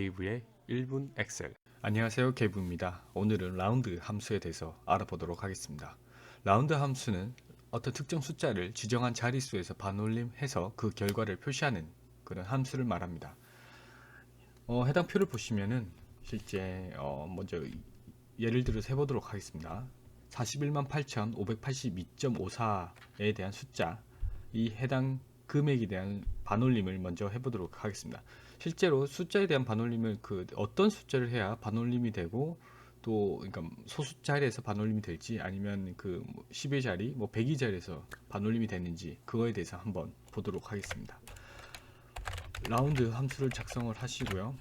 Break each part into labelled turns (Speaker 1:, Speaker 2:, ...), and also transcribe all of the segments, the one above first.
Speaker 1: 개부의 1분 엑셀. 안녕하세요 개부입니다. 오늘은 라운드 함수에 대해서 알아보도록 하겠습니다. 라운드 함수는 어떤 특정 숫자를 지정한 자릿수에서 반올림해서 그 결과를 표시하는 그런 함수를 말합니다. 어, 해당 표를 보시면은 실제 어, 먼저 예를 들어서 해보도록 하겠습니다. 41만 8,582.54에 대한 숫자 이 해당 금액에 대한 반올림을 먼저 해보도록 하겠습니다. 실제로 숫자에 대한 반올림을 그 어떤 숫자를 해야 반올림이 되고 또 그러니까 소수 자리에서 반올림이 될지 아니면 그 10의 자리, 뭐 100의 자리에서 반올림이 되는지 그거에 대해서 한번 보도록 하겠습니다. 라운드 함수를 작성을 하시고요.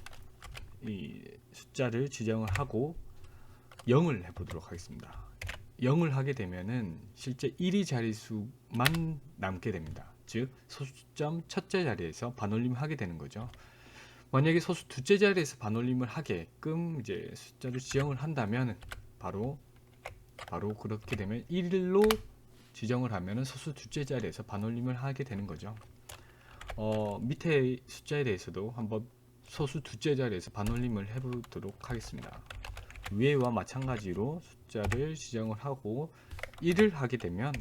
Speaker 1: 이 숫자를 지정을 하고 0을 해보도록 하겠습니다. 0을 하게 되면은 실제 1위 자릿수만 남게 됩니다. 즉 소수점 첫째 자리에서 반올림을 하게 되는 거죠. 만약에 소수 둘째 자리에서 반올림을 하게끔 이제 숫자를 지정을 한다면 바로 바로 그렇게 되면 1로 지정을 하면은 소수 둘째 자리에서 반올림을 하게 되는 거죠. 어, 밑에 숫자에 대해서도 한번 소수 둘째 자리에서 반올림을 해보도록 하겠습니다. 위에와 마찬가지로 숫자를 지정을 하고 1을 하게 되면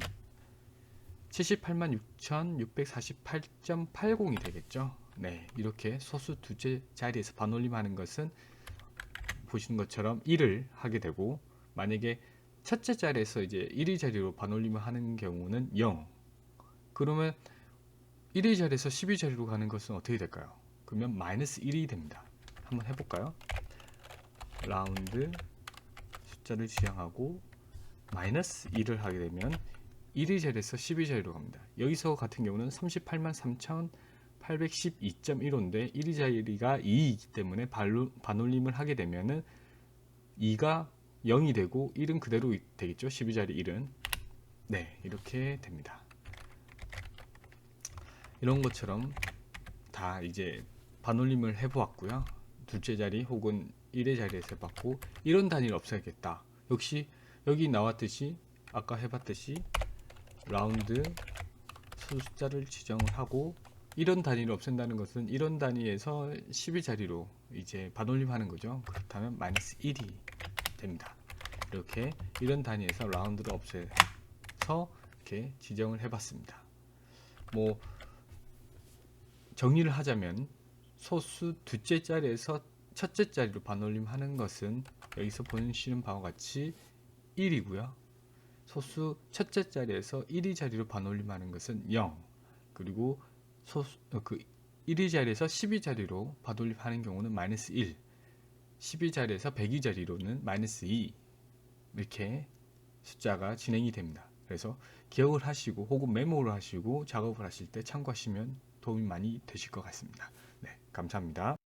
Speaker 1: 78만 6,648.80이 되겠죠. 네, 이렇게 소수 두째 자리에서 반올림하는 것은 보시는 것처럼 1을 하게 되고 만약에 첫째 자리에서 이제 1위 자리로 반올림을 하는 경우는 0. 그러면 1위 자리에서 10위 자리로 가는 것은 어떻게 될까요? 그러면 마이너스 1이 됩니다. 한번 해볼까요? 라운드 숫자를 지정하고 마이너스 1을 하게 되면 1위 자리에서 10위 자리로 갑니다. 여기서 같은 경우는 38만 3,812.15인데 1위 자리가 2이기 때문에 반올림을 하게 되면은 2가 0이 되고 1은 그대로 되겠죠. 12 자리 1은 네 이렇게 됩니다. 이런 것처럼 다 이제 반올림을 해보았고요. 둘째 자리 혹은 1의 자리에서 해봤고 이런 단위를 없애야겠다. 역시 여기 나왔듯이 아까 해봤듯이 라운드 숫자를 지정을 하고 이런 단위를 없앤다는 것은 이런 단위에서 10의 자리로 이제 반올림하는 거죠. 그렇다면 마이너스 1이 됩니다. 이렇게 이런 단위에서 라운드를 없애서 이렇게 지정을 해봤습니다. 뭐 정리를 하자면 소수 둘째 자리에서 첫째 자리로 반올림하는 것은 여기서 보시는 바와 같이 1이고요. 소수 첫째 자리에서 1위 자리로 반올림하는 것은 0. 그리고 소수 어, 그 1위 자리에서 10위 자리로 반올림하는 경우는 마이너스 1. 10위 자리에서 100위 자리로는 마이너스 2. 이렇게 숫자가 진행이 됩니다. 그래서 기억을 하시고 혹은 메모를 하시고 작업을 하실 때 참고하시면 도움이 많이 되실 것 같습니다. 네, 감사합니다.